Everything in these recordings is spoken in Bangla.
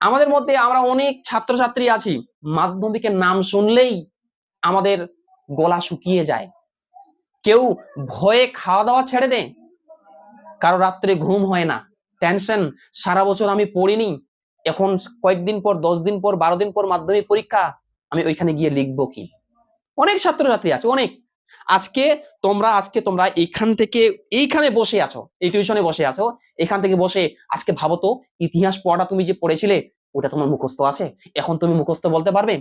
আমাদের মধ্যে আমরা অনেক ছাত্রছাত্রী আছি, মাধ্যমিকের নাম শুনলেই আমাদের গলা শুকিয়ে যায়। কেউ ভয়ে খাওয়া দাওয়া ছেড়ে দেয়, কারও রাত্রে ঘুম হয় না টেনশন সারা বছর আমি পড়িনি, এখন কয়েকদিন পর, দশ দিন পর, বারো দিন পর মাধ্যমিক পরীক্ষা, আমি ওইখানে গিয়ে লিখব কি? অনেক ছাত্রছাত্রী আছে, অনেক। আজকে তোমরা আজকে তোমরা এখান থেকে, এইখানে বসে আছো, এই টিউশনে বসে আছো, এখান থেকে বসে আজকে ভাবো তো, ইতিহাস পড়াটা তুমি যে পড়েছিলে, ওটা তোমার মুখস্থ আছে? এখন তুমি মুখস্থ বলতে পারবে?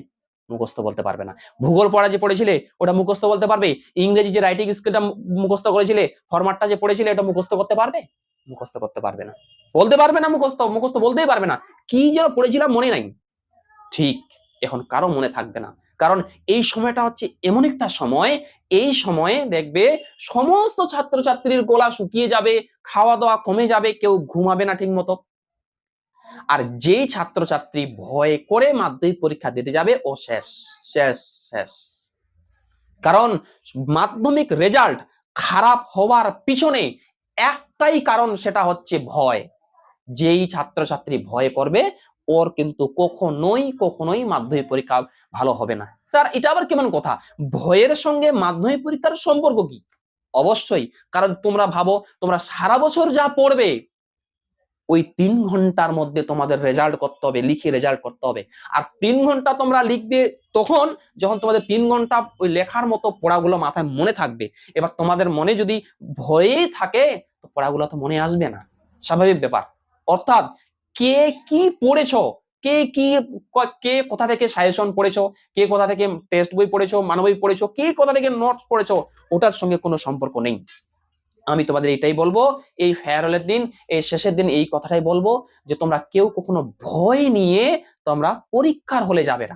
মুখস্থ বলতে পারবে না। ভূগোল পড়া যে পড়েছিলে, ওটা মুখস্থ বলতে পারবে? ইংরেজি যে রাইটিং স্কিলটা মুখস্থ করেছিলে ফরম্যাটটা যে পড়েছিলে, ওটা মুখস্থ করতে পারবে? মুখস্থ করতে পারবে না। বলতে পারবে না মুখস্থ? মুখস্থ বলতেই পারবে না। কি যেন পড়েছিলাম মনে নাই। ঠিক, এখন কারও মনে থাকবে না। কারণ এই সময়টা হচ্ছে এমন একটা সময়, এই সময়ে দেখবে সমস্ত ছাত্রছাত্রীর গোলা শুকিয়ে যাবে খাওয়া দাওয়া কমে যাবে, কেউ ঘুমাবে না ঠিক মতো আর যেই ছাত্রছাত্রী ভয় করে মাধ্যমিক পরীক্ষা দিতে যাবে, ও শেষ শেষ শেষ। কারণ মাধ্যমিক রেজাল্ট খারাপ হওয়ার পিছনে একটাই কারণ সেটা হচ্ছে ভয়। যেই ছাত্রছাত্রী ভয় করবে ওর কিন্তু কখনোই কখনোই মাধ্যমিক পরীক্ষা ভালো হবে না। স্যার, এটা আবার কেমন কথা? ভয়ের সঙ্গে মাধ্যমিক পরীক্ষার সম্পর্ক কি? অবশ্যই, কারণ তোমরা ভাবো, তোমরা সারা বছর যা পড়বে, ওই তিন ঘণ্টার মধ্যে তোমাদের রেজাল্ট করতে হবে, লিখে রেজাল্ট করতে হবে। আর তিন ঘণ্টা তোমরা লিখবে তখন, যখন তোমাদের তিন ঘণ্টা ওই লেখার মতো পড়াগুলো মাথায় মনে থাকবে। এবার তোমাদের মনে যদি ভয়েই থাকে, তো পড়াগুলো তো মনে আসবে না। স্বাভাবিক ব্যাপার। অর্থাৎ কে কি পড়েছো? কে কি কে কোথা থেকে সাজেশন পড়েছো? কে কোথা থেকে টেস্ট বই পড়েছো? মানবই পড়েছো? কে কোথা থেকে নোটস পড়েছো? ওটার সঙ্গে কোনো সম্পর্ক নেই। আমি তোমাদের এটাই বলব, এই ফেয়ারওয়েলের দিন, এই শেষের দিন, এই কথাটাই বলব যে তোমরা কেউ কখনো ভয় নিয়ে তোমরা পরীক্ষার হলে যাবে না।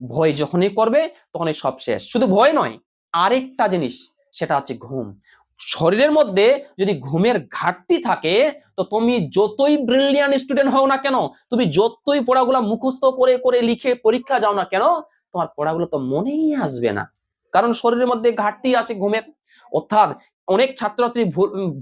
ভয় যখনই করবে, তখনই সব শেষ। শুধু ভয় নয়, আরেকটা জিনিস, সেটা হচ্ছে ঘুম। শরীরের মধ্যে যদি ঘুমের ঘাটতি থাকে, তো তুমি যতই ব্রিলিয়ান স্টুডেন্ট হও না কেন, তুমি যতই পড়াগুলো মুখস্থ করে করে লিখে পরীক্ষা যাও না কেন, তোমার পড়াগুলো তো মনেই আসবে না। কারণ শরীরের মধ্যে ঘাটতি আছে ঘুমের অর্থাৎ অনেক ছাত্রছাত্রী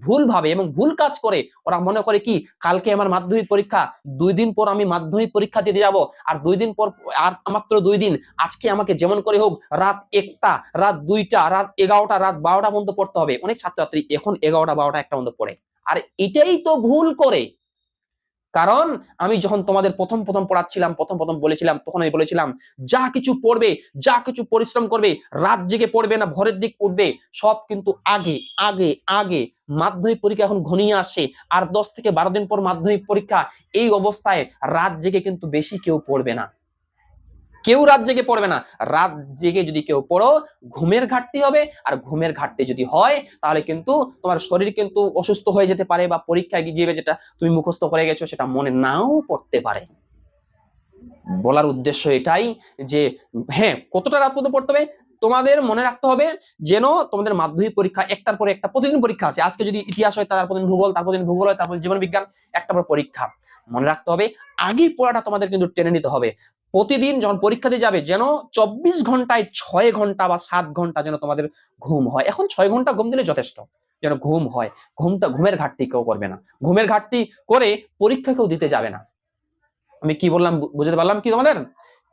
ভুল ভাবে এবং ভুল কাজ করে, ওরা মনে করে কি, কালকে আমার মাধ্যমিক পরীক্ষা, দুই দিন পর আমি মাধ্যমিক পরীক্ষা দিতে যাব, আর দুই দিন পর, আর মাত্র দুই দিন, আজকে আমাকে যেমন করে হোক, রাত একটা, রাত দুইটা, রাত এগারোটা, রাত বারোটা পর্যন্ত পড়তে হবে। অনেক ছাত্রছাত্রী এখন এগারোটা, বারোটা, একটা পর্যন্ত পড়ে। আর এটাই তো ভুল করে। কারণ আমি যখন তোমাদের প্রথম প্রথম পড়াচ্ছিলাম, প্রথম প্রথম বলেছিলাম, তখন আমি বলেছিলাম, যা কিছু পড়বে, যা কিছু পরিশ্রম করবে, রাত জেগে পড়বে না, ভোরের দিক উঠবে, সব কিন্তু আগে আগে আগে মাধ্যমিক পরীক্ষা এখন ঘনিয়ে আসছে, আর দশ থেকে বারো দিন পর মাধ্যমিক পরীক্ষা, এই অবস্থায় রাত জেগে কিন্তু বেশি কেউ পড়বে না। কেউ রাত জেগে পড়বে না। রাত জেগে যদি কেউ পড়ো, ঘুমের ঘাটতি হবে। আর ঘুমের ঘাটতি যদি হয়, তাহলে কিন্তু তোমার শরীর কিন্তু অসুস্থ হয়ে যেতে পারে বা পরীক্ষায় গিয়ে যেটা তুমি মুখস্থ করে গেছো, সেটা মনে নাও পড়তে পারে। বলার উদ্দেশ্য এটাই যে হ্যাঁ কতটা রাত পর্যন্ত পড়তে হবে? তোমাদের মনে রাখতে হবে যেন তোমাদের মাধ্যমিক পরীক্ষা একটার পরে একটা প্রতিদিন পরীক্ষা আছে। আজকে যদি ইতিহাস হয় তারপর দিন ভূগোল তারপর দিন ভূগোল হয় তারপর জীবন বিজ্ঞান একটা পর পরীক্ষা। মনে রাখতে হবে আগে পড়াটা তোমাদের কিন্তু টেনে নিতে হবে। প্রতিদিন যখন পরীক্ষা দিয়ে যাবে, যেন চব্বিশ ঘন্টায় ছয় ঘণ্টা বা সাত ঘণ্টা যেন তোমাদের ঘুম হয়। এখন ছয় ঘণ্টা ঘুম দিলে যথেষ্ট। যেন ঘুম হয়। ঘুমটা, ঘুমের ঘাটতি কেউ করবে না। ঘুমের ঘাটতি করে পরীক্ষা কেউ দিতে যাবে না। আমি কি বললাম বুঝতে পারলাম কি তোমাদের?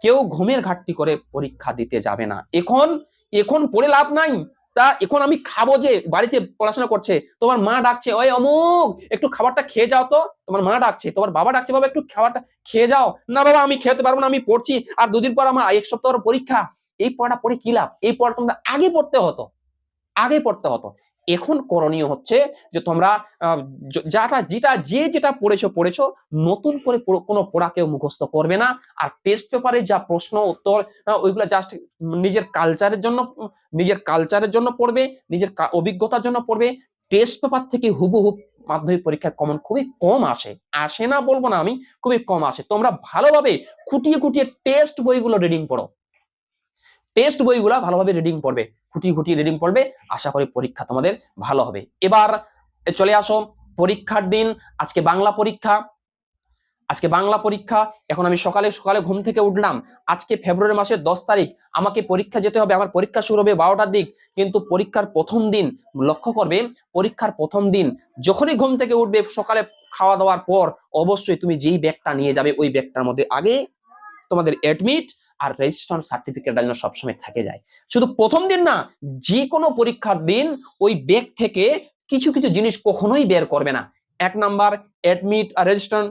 কেউ ঘুমের ঘাটতি করে পরীক্ষা দিতে যাবে না। এখন এখন পড়ে লাভ নাই। তা এখন আমি খাব যে, বাড়িতে পড়াশোনা করছে, তোমার মা ডাকছে, ওই অমুক, একটু খাবারটা খেয়ে যাও তো। তোমার মা ডাকছে, তোমার বাবা ডাকছে, বাবা, একটু খাবারটা খেয়ে যাও। না বাবা, আমি খেতে পারব না, আমি পড়ছি, আর দুদিন পর আমার এক সপ্তাহ পরীক্ষা। এই পড়াটা পড়ে কি লাভ? এই পড়া তোমরা আগে পড়তে হতো। আগে পড়তে হতো। এখন করণীয় হচ্ছে যে তোমরা যাটা যেটা, যে যেটা পড়েছো পড়েছো, নতুন করে কোনো পড়া কেউ মুখস্থ করবে না। আর টেস্ট পেপারে যা প্রশ্ন, উত্তর ওইগুলো জাস্ট নিজের কালচারের জন্য, নিজের কালচারের জন্য পড়বে, নিজের অভিজ্ঞতার জন্য পড়বে। টেস্ট পেপার থেকে হুবহু মাধ্যমিক পরীক্ষার কমন খুবই কম আসে। আসে না বলব না আমি, খুবই কম আসে। তোমরা ভালোভাবে খুঁটিয়ে খুঁটিয়ে টেস্ট বইগুলো রিডিং পড়ো। টেস্ট বইগুলা ভালোভাবে রিডিং পড়বে খুঁটিয়ে খুঁটিয়ে রিডিং পড়বে, আশা করি পরীক্ষা তোমাদের ভালো হবে। এবার চলে আসো পরীক্ষার দিন, আজকে বাংলা পরীক্ষা। আজকে বাংলা পরীক্ষা, এখন আমি সকালে সকালে ঘুম থেকে উঠলাম। আজকে ফেব্রুয়ারি মাসের দশ তারিখ, আমাকে পরীক্ষা যেতে হবে, আমার পরীক্ষা শুরু হবে বারোটার দিক, কিন্তু পরীক্ষার প্রথম দিন, লক্ষ্য করবে, পরীক্ষার প্রথম দিন, যখনই ঘুম থেকে উঠবে, সকালে খাওয়া দাওয়ার পর, অবশ্যই তুমি যেই ব্যাগটা নিয়ে যাবে, ওই ব্যাগটার মধ্যে আগে তোমাদের অ্যাডমিট আর রেজিস্ট্রেশন সার্টিফিকেটটা যেন সবসময় থাকে যায়। শুধু প্রথম দিন না যে কোনো পরীক্ষার দিন ওই ব্যাগ থেকে কিছু কিছু জিনিস কখনোই বের করবে না। এক নাম্বার অ্যাডমিট আর রেজিস্ট্রেশন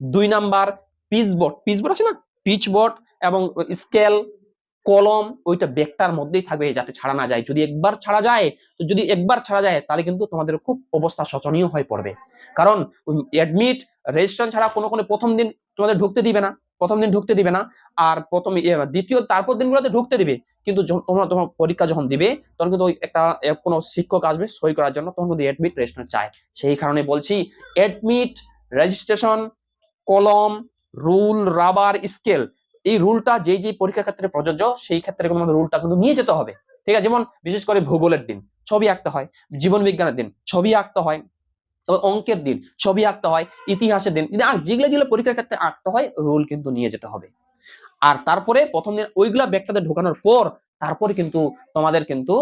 দুই নাম্বার পিচ বোর্ড পিচ বোর্ড আছে না? পিচ বোর্ড এবং স্কেল কলম ওইটা ব্যাগটার মধ্যেই থাকবে যাতে ছাড়া না যায়। যদি একবার ছাড়া যায়, তো যদি একবার ছাড়া যায়, তাহলে কিন্তু তোমাদের খুব অবস্থা শোচনীয় হয়ে পড়বে। কারণ অ্যাডমিট রেজিস্ট্রেশন ছাড়া কোনো কোনো প্রথম দিন তোমাদের ঢুকতে দিবে না। প্রথম দিন ঢুকতে দিবে না আর প্রথম ইয়ে, দ্বিতীয় তারপর দিনগুলোতে ঢুকতে দিবে। কিন্তু তোমরা তোমার পরীক্ষা যখন দিবে তখন কিন্তু একটা কোনো শিক্ষক আসবে সই করার জন্য তখন কিন্তু অ্যাডমিট রেজিস্ট্রেশন চায়। সেই কারণে বলছি অ্যাডমিট রেজিস্ট্রেশন কলম রুল রাবার স্কেল এই রুলটা যেই যেই পরীক্ষার ক্ষেত্রে প্রযোজ্য সেই ক্ষেত্রে আমাদের রুলটা কিন্তু নিয়ে যেতে হবে। ঠিক আছে? যেমন বিশেষ করে ভূগোলের দিন ছবি আঁকতে হয় জীবন বিজ্ঞানের দিন ছবি আঁকতে হয় তবে অঙ্কের দিন, ছবি আঁকতে হয়, ইতিহাসের দিন আর যেগুলো যেগুলো পরীক্ষার ক্ষেত্রে আঁকতে হয় রুল কিন্তু নিয়ে যেতে হবে। আর তারপরে প্রথম দিন ওইগুলা ব্যাগটাতে ঢোকানোর পর, তারপরে কিন্তু তোমাদের কিন্তু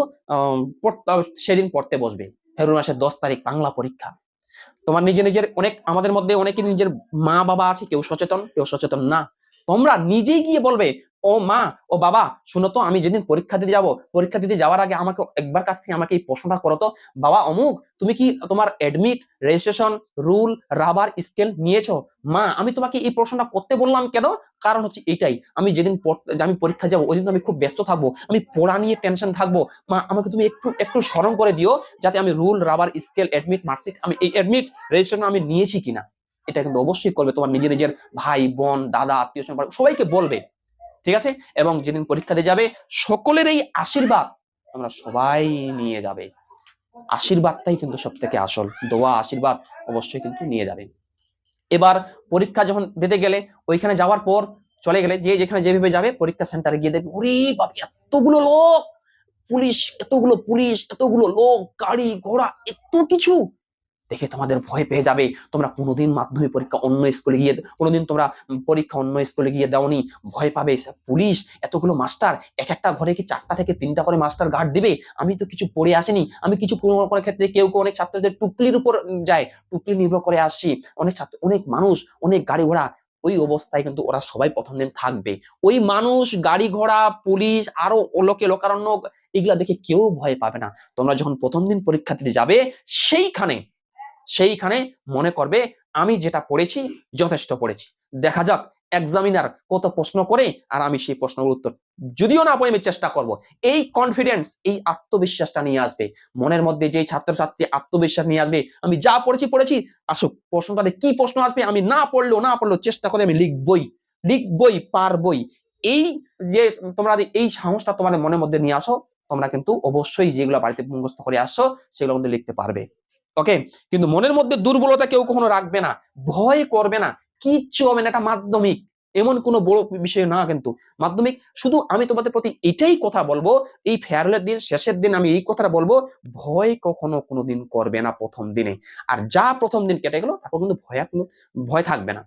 সেদিন পড়তে বসবে। ফেব্রুয়ারি মাসের দশ তারিখ, বাংলা পরীক্ষা। তোমার নিজে নিজের অনেক, আমাদের মধ্যে অনেকে নিজের মা বাবা আছে, কেউ সচেতন কেউ সচেতন না। তোমরা নিজেই গিয়ে বলবে ও মা, ও বাবা, শুনো তো, আমি যেদিন পরীক্ষা দিতে যাব, পরীক্ষা দিতে যাওয়ার আগে আমাকে একবার কাছ থেকে আমাকে এই প্রশ্নটা করো তো। বাবা, অমুক, তুমি কি তোমার admit registration rule rubber scale নিয়েছো? মা, আমি তোমাকে এই প্রশ্নটা করতে বললাম কেন? কারণ হচ্ছে এটাই আমি যেদিন আমি পরীক্ষা যাব ওই দিন আমি খুব ব্যস্ত থাকব, আমি পড়া নিয়ে টেনশন থাকব। মা, আমাকে তুমি একটু একটু স্মরণ করে দিও, যাতে আমি rule rubber scale admit marksheet আমি এই অ্যাডমিট রেজিস্ট্রেশন আমি নিয়েছি কিনা। এটা কিন্তু অবশ্যই করবে তোমার নিজের নিজের ভাই, বোন, দাদা আত্মীয় সবাইকে বলবে। ঠিক আছে? এবং যেদিন পরীক্ষা দিয়ে যাবে, সকলের এই আশীর্বাদ আমরা সবাই নিয়ে যাবে। আশীর্বাদটাই কিন্তু সব থেকে আসল। দোয়া, আশীর্বাদ অবশ্যই কিন্তু নিয়ে যাবে। এবার পরীক্ষা যখন দিতে গেলে, ওইখানে যাওয়ার পর চলে গেলে, যে যেখানে যেভাবে যাবে, পরীক্ষা সেন্টারে গিয়ে দেখবে, ওরে বাপ এতগুলো লোক! পুলিশ, এতগুলো পুলিশ, এতগুলো লোক, গাড়ি, ঘোড়া, এত কিছু! দেখে তোমাদের ভয় পেয়ে যাবে। তোমরা কোনোদিন মাধ্যমিক পরীক্ষা অন্য স্কুলে গিয়ে কোনোদিন তোমরা পরীক্ষা অন্য স্কুলে গিয়ে দাওনি। ভয় পাবে। পুলিশ এতগুলো মাস্টার, এক একটা ঘরে কি চারটা থেকে তিনটা করে মাস্টার গার্ড দিবে? আমি তো কিছু পড়ে আসিনি। আমি কিছু পূর্ণ করার ক্ষেত্রে কেউ কেউ অনেক ছাত্রদের টুকলির উপর যায়, টুকলি নির্ভর করে আসছি। অনেক ছাত্র, অনেক মানুষ, অনেক গাড়ি ঘোড়া, ওই অবস্থায় কিন্তু ওরা সবাই প্রথম দিন থাকবে। ওই মানুষ, গাড়ি ঘোড়া, পুলিশ, আরও লোকে লোকারণ্য, এগুলা দেখে কেউ ভয় পাবে না। তোমরা যখন প্রথম দিন পরীক্ষা দিতে যাবে, সেইখানে সেইখানে মনে করবে, আমি যেটা পড়েছি, যথেষ্ট পড়েছি। দেখা যাক এক্সামিনার কত প্রশ্ন করে, আর আমি সেই প্রশ্নের উত্তর যদিও না পড়ে আমি চেষ্টা করব। এই কনফিডেন্স এই আত্মবিশ্বাসটা নিয়ে আসবে। মনের মধ্যে যে ছাত্রছাত্রী আত্মবিশ্বাস নিয়ে আসবে, আমি যা পড়েছি পড়েছি, আসুক, প্রশ্নটাতে কি প্রশ্ন আসবে, আমি না পড়লেও না পড়লেও চেষ্টা করে আমি লিখবই লিখবই, পারবই। এই যে তোমরা এই সাহসটা তোমাদের মনের মধ্যে নিয়ে আসো, তোমরা কিন্তু অবশ্যই যেগুলো বাড়িতে মুখস্থ করে আসছো, সেগুলো কিন্তু লিখতে পারবে। ওকে কিন্তু মনের মধ্যে দুর্বলতা কেউ কখনো রাখবে না, ভয় করবে না, কিচ্ছু হবে না, এটা মাধ্যমিক। এমন কোনো বড় বিষয় না কিন্তু। মাধ্যমিক, শুধু আমি তোমাদের প্রতি এটাই কথা বলব, এই ফেয়ারওয়েলের দিন, শেষের দিন আমি এই কথাটা বলব, ভয় কখনো কোনোদিন করবে না প্রথম দিনে। আর যা প্রথম দিন কেটে গেল, তারপর কিন্তু ভয় কোনো, ভয় থাকবে না।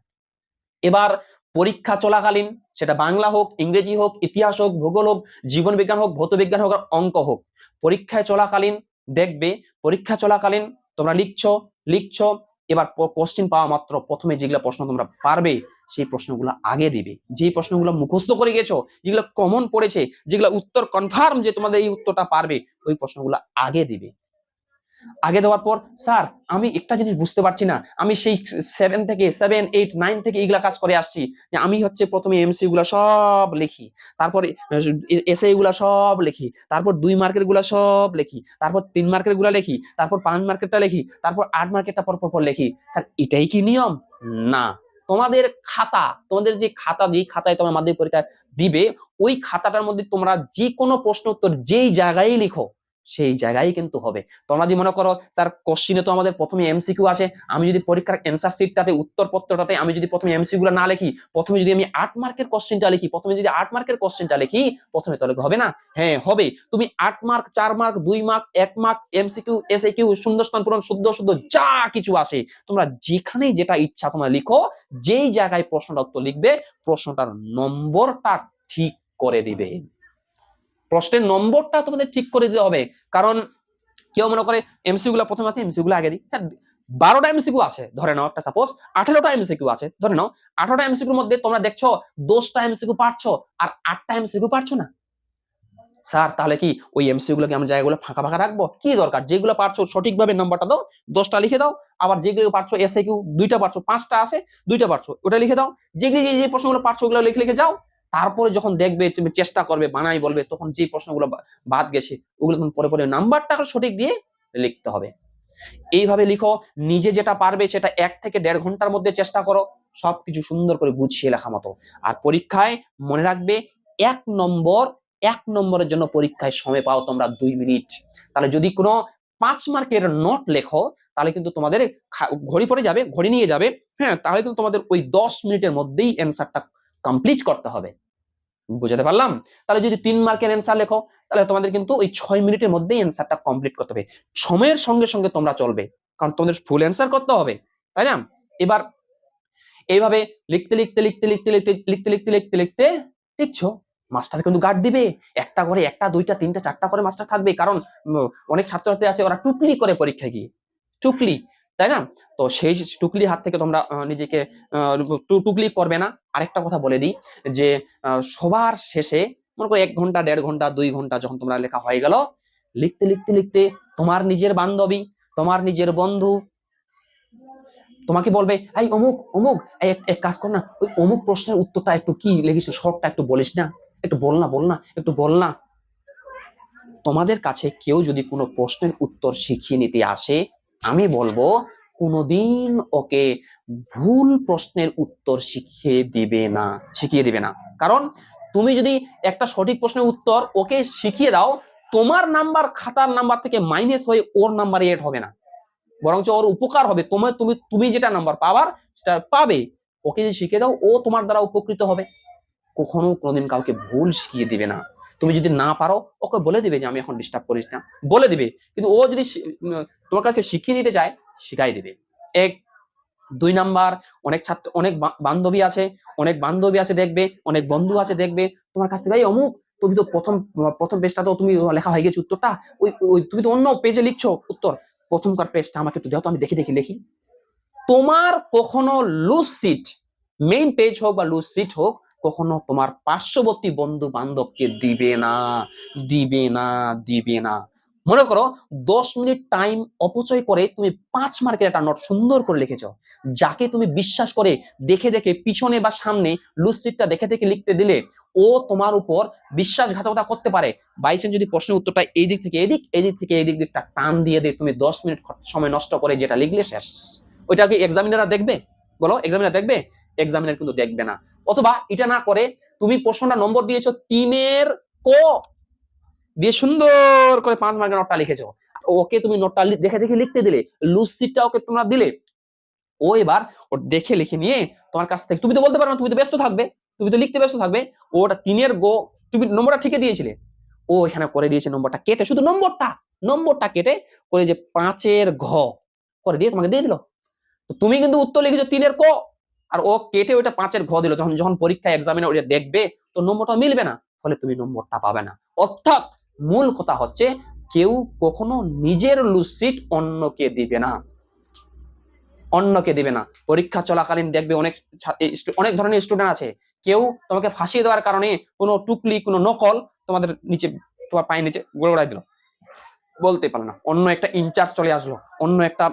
এবার পরীক্ষা চলাকালীন, সেটা বাংলা হোক, ইংরেজি হোক, ইতিহাস হোক, ভূগোল হোক, জীবন বিজ্ঞান হোক, ভৌত বিজ্ঞান হোক, আর অঙ্ক হোক, পরীক্ষায় চলাকালীন দেখবে, পরীক্ষা চলাকালীন তোমরা লিখছো লিখছো, এবার কোশ্চিন পাওয়া মাত্র প্রথমে যেগুলো প্রশ্ন তোমরা পারবে, সেই প্রশ্নগুলো আগে দিবে। যে প্রশ্নগুলো মুখস্থ করে গেছো, যেগুলো কমন পড়েছে, যেগুলো উত্তর কনফার্ম যে তোমাদের এই উত্তরটা পারবে, ওই প্রশ্নগুলো আগে দিবে। আগে দেওয়ার পর, স্যার, আমি একটা জিনিস বুঝতে পারছি না। আমি সেই সেভেন থেকে সেভেন এইট নাইন থেকে এইগুলা কাজ করে আসছি। যে আমি হচ্ছে প্রথমে এমসি গুলা সব লিখি। তারপর এসএ গুলা সব লিখি। তারপর দুই মার্কেরগুলা সব লিখি। তারপর তিন মার্কেরগুলা লিখি। তারপর পাঁচ মার্কেটটা লিখি। তারপর আট মার্কেটটা পর পর লিখি। স্যার, এটাই কি নিয়ম? না। তোমাদের খাতা, তোমাদের যে খাতা, যেই খাতায় তোমার মাধ্যমিক পরীক্ষা দিবে, ওই খাতাটার মধ্যে তোমরা যে কোনো প্রশ্ন উত্তর যেই জায়গায় লিখো সেই জায়গায় কিন্তু হবে। তোমরা যদি মনে করো, স্যার কোশ্চিনে তো আমাদের প্রথমে এমসিকিউ আছে, আমি যদি পরীক্ষার অ্যান্সার শিটটাতে উত্তরপত্রটাতে, আমি যদি প্রথমে এমসিকিউ গুলো না লিখি, প্রথমে যদি আমি আট মার্কের কোশ্চেনটা লিখি, প্রথমে যদি আট মার্কের কোশ্চেনটা লিখি, প্রথমে তাহলে হবে না? হ্যাঁ হবে। তুমি আট মার্ক, চার মার্ক, দুই মার্ক, এক মার্ক এমসিকিউ এসএকিউ শূন্যস্থান পূরণ, শুদ্ধ শুদ্ধ যা কিছু আসে তোমরা যেখানেই যেটা ইচ্ছা তোমরা লিখো, যেই জায়গায় প্রশ্নটা উত্তর লিখবে, প্রশ্নটার নম্বরটা ঠিক করে দিবে। প্রশ্নের নম্বরটা তোমাদের ঠিক করে দিতে হবে। কারণ কেউ মনে করে এমসিকিউ গুলো প্রথমে আছে এমসিকিউ গুলো আগে দিই হ্যাঁ বারোটা এমসিকিউ আছে, ধরে নাও একটা সাপোজ আঠেরোটা এমসিকিউ আছে, ধরে নাও। আঠারোটা এমসিকিউর মধ্যে তোমরা দেখছ, দশটা এমসিকিউ পারছ, আর আটটা এমসিকিউ পারছ না। স্যার, তাহলে কি ওই এমসিকিউ গুলোকে আমরা জায়গাগুলো ফাঁকা ফাঁকা রাখব? কি দরকার? যেগুলো পারছ সঠিকভাবে নাম্বারটা দাও, দশটা লিখে দাও। আবার যেগুলো পারছ এসএ কিউ দুইটা পারছ, পাঁচটা আছে, দুইটা পারছ, ওটা লিখে দাও। যেগুলি যে যে প্রশ্নগুলো পারছ ওগুলো লিখে লিখে যাও। তারপরে যখন দেখবে, তুমি চেষ্টা করবে, বানাই বলবে, তখন যে প্রশ্নগুলো বাদ গেছে, ওগুলো তখন পরে পরে নাম্বারটা সঠিক দিয়ে লিখতে হবে। এইভাবে লিখো, নিজে যেটা পারবে সেটা এক থেকে দেড় ঘণ্টার মধ্যে চেষ্টা করো, সবকিছু সুন্দর করে গুছিয়ে লেখা মতো। আর পরীক্ষায় মনে রাখবে, এক নম্বর, এক নম্বরের জন্য পরীক্ষায় সময় পাও তোমরা দুই মিনিট। তাহলে যদি কোনো পাঁচ মার্কের নোট লেখো, তাহলে কিন্তু তোমাদের ঘড়ি পড়ে যাবে, ঘড়ি নিয়ে যাবে হ্যাঁ তাহলে কিন্তু তোমাদের ওই দশ মিনিটের মধ্যেই অ্যান্সারটা কমপ্লিট করতে হবে। বুঝাতে পারলাম? তাহলে যদি তিন মার্কের অ্যান্সার লেখো, তাহলে তোমাদের কিন্তু ওই ছয় মিনিটের মধ্যেই অ্যান্সারটা কমপ্লিট করতে হবে। সময়ের সঙ্গে সঙ্গে তোমরা চলবে, কারণ তোমাদের ফুল অ্যান্সার করতে হবে, তাই না? এবার এইভাবে লিখতে লিখতে লিখতে লিখতে লিখতে লিখতে লিখতে লিখতে লিখতে লিখছো মাস্টার কিন্তু গার্ড দিবে। একটা করে, একটা, দুইটা, তিনটা, চারটা করে মাস্টার থাকবে, কারণ অনেক ছাত্রছাত্রী আছে, ওরা টুকলি করে পরীক্ষা গিয়ে, টুকলি। তাই না? তো সেই টুকলি হাত থেকে তোমরা নিজেকে টুকলি করবে না। আরেকটা কথা বলে দিই যে সবার শেষে মনে করো এক ঘণ্টা, দেড় ঘণ্টা, দুই ঘণ্টা যখন তোমরা লেখা হয়ে গেল, লিখতে লিখতে লিখতে তোমার নিজের বান্ধবী, তোমার নিজের বন্ধু তোমাকে বলবে, এই অমুক অমুক এক কাজ কর না, ওই অমুক প্রশ্নের উত্তরটা একটু কি লেগেছে শর্টটা একটু বলিস না, একটু বল না বল না, একটু বল না। তোমাদের কাছে কেউ যদি কোনো প্রশ্নের উত্তর শিখিয়ে নিতে আসে আমি বলব, কোনোদিন ওকে ভুল প্রশ্নের উত্তর শিখিয়ে দিবে না, শিখিয়ে দিবে না। কারণ তুমি যদি একটা সঠিক প্রশ্নের উত্তর ওকে শিখিয়ে দাও, তোমার নাম্বার খাতার নাম্বার থেকে মাইনাস হয়ে ওর নাম্বার এড হবে না। বরঞ্চ ওর উপকার হবে। তোমার তুমি তুমি যেটা নাম্বার পাবার সেটা পাবে। ওকে যদি শিখিয়ে দাও, ও তোমার দ্বারা উপকৃত হবে। কখনো কোনোদিন কাউকে ভুল শিখিয়ে দিবে না। তুমি যদি না পারো, ওকে বলে দিবে যে আমি এখন ডিস্টার্ব করিস না। বলে দিবে। কিন্তু ও যদি তোমার কাছে শিখিয়ে নিতে চায়, শিখাই দিবে। এক। দুই নাম্বার, অনেক ছাত্র, অনেক বান্ধবী আছে, অনেক বান্ধবী আছে দেখবে, অনেক বন্ধু আছে দেখবে। তোমার কাছ থেকে "এই অমুক, তুমি তো প্রথম প্রথম পেজটা তো তুমি লেখা হয়ে গেছে উত্তরটা, ওই ওই, তুমি তো অন্য পেজে লিখছো উত্তর। প্রথমকার পেজটা আমাকে একটু দাও তো, আমি দেখে দেখে লিখি তোমার কখনো লুজ সিট মেইন পেজ হোক বা লুজ সিট হোক কখনো তোমার পার্শ্ববর্তী বন্ধু বান্ধবকে দিবে না দিবে না দিবে না। মনে করো, দশ মিনিট টাইম অপচয় করে তুমি পাঁচ মার্কের একটা নোট সুন্দর করে লিখেছ, যাকে তুমি বিশ্বাস করে দেখে দেখে পিছনে বা সামনে লুজ সিটটা দেখে দেখে লিখতে দিলে ও তোমার উপর বিশ্বাসঘাতকতা করতে পারে। বাইসেন যদি প্রশ্নের উত্তরটা এই দিক থেকে এদিক এদিক থেকে এদিক দিকটা টান দিয়ে দিয়ে তুমি দশ মিনিট সময় নষ্ট করে যেটা লিখলে শেষ। ওইটা কি এক্সামিনাররা দেখবে? বলো এক্সামিনার দেখবে? এক্সামিনার কিন্তু দেখবে না। অথবা এটা না করে তুমি প্রশ্নটা নম্বর দিয়েছ তিনের ক দিয়ে সুন্দর করে পাঁচ মার্কের নোটটা লিখেছো। ওকে তুমি নোটটা দেখে দেখে লিখতে দিলে লুজ ওকে তোমরা দিলে। ও এবার ওর দেখে লিখে নিয়ে তোমার কাছ থেকে তুমি তো বলতে পারো না, তুমি তো ব্যস্ত থাকবে। তুমি তো লিখতে ব্যস্ত থাকবে। ওটা তিনের গো তুমি নম্বরটা ঠিকই দিয়েছিলে। ও এখানে করে দিয়েছে নম্বরটা কেটে, শুধু নম্বরটা নম্বরটা কেটে করে যে পাঁচের ঘ করে দিয়ে তোমাকে দিয়ে দিল। তুমি কিন্তু উত্তর লিখেছো তিনের ক। আর ও কেটে ওইটা পাঁচের ঘ দিল। তখন যখন পরীক্ষা এক্সামিনে ওইটা দেখবে, তো নম্বরটা মিলবে না। ফলে তুমি নম্বরটা পাবে না। অর্থাৎ মূল কথা হচ্ছে, কেউ কখনো নিজের লুসিট অন্যকে দিবে না। অন্যকে দিবে না। পরীক্ষা চলাকালীন দেখবে অনেক অনেক ধরনের স্টুডেন্ট আছে। কেউ তোমাকে ফাঁসিয়ে দেওয়ার কারণে কোনো টুকলি, কোনো নকল তোমাদের নিচে, তোমার পায়ের নিচে গোড়ায় দিল। বলতে পারল না। অন্য একটা ইনচার্জ চলে আসলো। অন্য একটা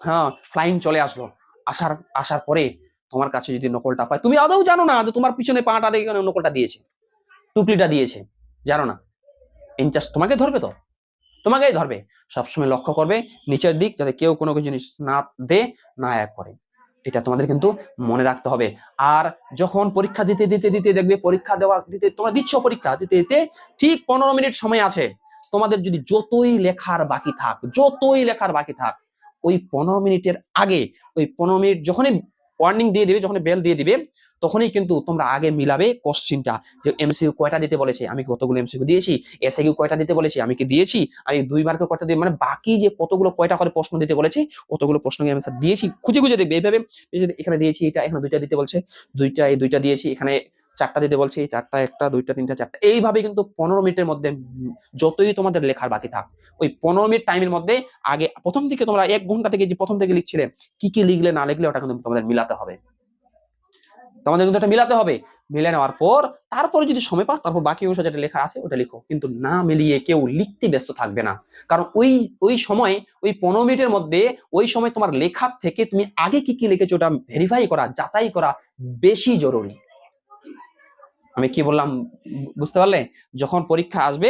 হ্যাঁ ফ্লাইং চলে আসলো। আসার আসার পরে তোমার কাছে যদি নকলটা পায়, তুমি আদৌ জানো না তোমার পিছনে পাটা দেখে নকলটা দিয়েছে, টুকলিটা দিয়েছে, জানো না। ইনচার্জ তোমাকে ধরবে তো, তোমাকেই ধরবে। সবসময় লক্ষ্য করবে নিচের দিক যাতে কেউ কোনো কিছু জিনিস না দে, না এক করে। এটা তোমাদের কিন্তু মনে রাখতে হবে। আর যখন পরীক্ষা দিতে দিতে দিতে দেখবে পরীক্ষা দেওয়া দিতে, তোমরা দিচ্ছ পরীক্ষা দিতে দিতে ঠিক পনেরো মিনিট সময় আছে। তোমাদের যদি যতই লেখার বাকি থাক, যতই লেখার বাকি থাক, ওই পনেরো মিনিটের আগে, ওই পনেরো মিনিট যখনই ওয়ার্নিং দিয়ে দিবে, যখন বেল দিয়ে দিবে, তখনই কিন্তু তোমরা আগে মিলাবে কোশ্চিনটা যে এমসিউ কয়টা দিতে বলেছে? আমি কতগুলো এমসিউ দিয়েছি? কিউ কয়টা দিতে বলেছি? আমি কি দিয়েছি? আমি দুই মার্কে কয়টা দিয়ে মানে বাকি যে কতগুলো কয়টা করে প্রশ্ন দিতে বলেছে, কতগুলো প্রশ্ন আমি দিয়েছি। খুঁজে খুঁজে দেখবে, এইভাবে এখানে দিয়েছি, এটা এখানে দুইটা দিতে বলছে। দুইটা এই দুইটা দিয়েছি, এখানে চারটা দিতে বলছে এই চারটা, একটা, দুইটা, তিনটা, চারটা। এইভাবে কিন্তু পনেরো মিনিটের মধ্যে যতই তোমাদের লেখার বাকি থাক, ওই পনেরো মিনিট টাইমের মধ্যে আগে প্রথম থেকে তোমরা এক ঘণ্টা থেকে যে প্রথম থেকে লিখছিলে, কি কি লিখলে না লিখলে ওটা কিন্তু তোমাদের মিলাতে হবে। তোমাদের কিন্তু এটা মিলাতে হবে। মিলে নেওয়ার পর, তারপরে যদি সময় পাও, তারপর বাকি অংশ যেটা লেখা আছে, ওটা লিখো। কিন্তু না মিলিয়ে কেউ লিখতে ব্যস্ত থাকবে না। কারণ ওই ওই সময়, ওই পনেরো মিনিটের মধ্যে, ওই সময় তোমার লেখার থেকে তুমি আগে কি কি লিখেছো, ওটা ভেরিফাই করা, যাচাই করা বেশি জরুরি। আমি কি বললাম, বুঝতে পারলে? যখন পরীক্ষা আসবে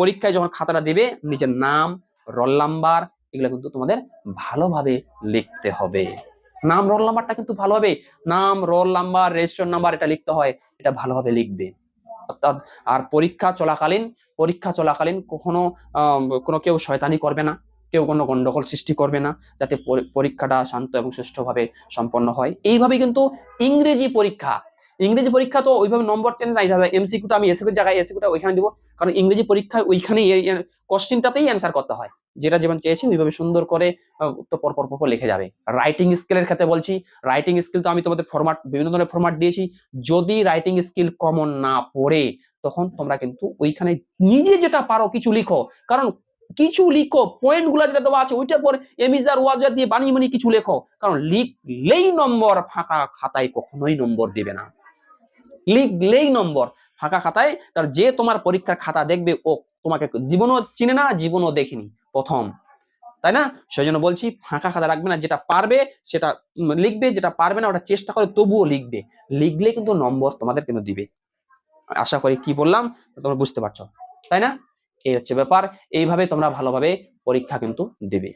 পরীক্ষায় যখন খাতাটা দেবে নিজের নাম রোল নাম্বার এগুলো কিন্তু তোমাদের ভালোভাবে লিখতে হবে। নাম রোল নাম্বারটা কিন্তু ভালোভাবে নাম রোল নাম্বার রেজিস্ট্রেশন নাম্বার এটা লিখতে হয়, এটা ভালোভাবে লিখবে। অর্থাৎ, আর পরীক্ষা চলাকালীন পরীক্ষা চলাকালীন কখনো কোনো কেউ শয়তানি করবে না, কেউ কোনো গন্ডগোল সৃষ্টি করবে না, যাতে পরীক্ষাটা শান্ত এবং সুষ্ঠুভাবে সম্পন্ন হয়। এইভাবে কিন্তু ইংরেজি পরীক্ষা ইংরেজি পরীক্ষা তো ওইভাবে নম্বর চেঞ্জ নাই এমসিকিউটা আমি এসিকিউ জায়গায় এসিকিউটা ওইখানে দিব। কারণ ইংরেজি পরীক্ষায় ওইখানে কোশ্চিনটাতেই অ্যান্সার করতে হয়। যেটা যেমন চেয়েছি ওইভাবে সুন্দর করে পর পর পর লিখে যাবে। রাইটিং স্কিলের ক্ষেত্রে বলছি রাইটিং স্কিল তো আমি তোমাদের ফরম্যাট বিভিন্ন ধরনের ফরম্যাট দিয়েছি। যদি রাইটিং স্কিল কমন না পড়ে, তখন তোমরা কিন্তু ওইখানে নিজে যেটা পারো কিছু লিখো। কারণ কিছু লিখো পয়েন্টগুলা যেটা দেওয়া আছে, ওইটার পর এমিজার ওয়াজার দিয়ে বানিয়ে বানিয়ে কিছু লেখো। কারণ লিখলেই নম্বর ফাঁকা, খাতায় কখনোই নম্বর দিবে না। লিখলেই নম্বর। ফাঁকা খাতায় তার যে তোমার পরীক্ষার খাতা দেখবে, ও তোমাকে জীবনও চিনে না, জীবনও দেখেনি। প্রথম। তাই না? সেই জন্য বলছি, ফাঁকা খাতা রাখবে না, যেটা পারবে, সেটা লিখবে, যেটা পারবে না, ওটা চেষ্টা করে তবুও লিখবে। লিখলে কিন্তু নম্বর তোমাদের কিন্তু দিবে। আশা করি কি বললাম, তোমরা বুঝতে পারছ। তাই না? এই হচ্ছে ব্যাপার। এইভাবে তোমরা ভালোভাবে পরীক্ষা কিন্তু দেবে।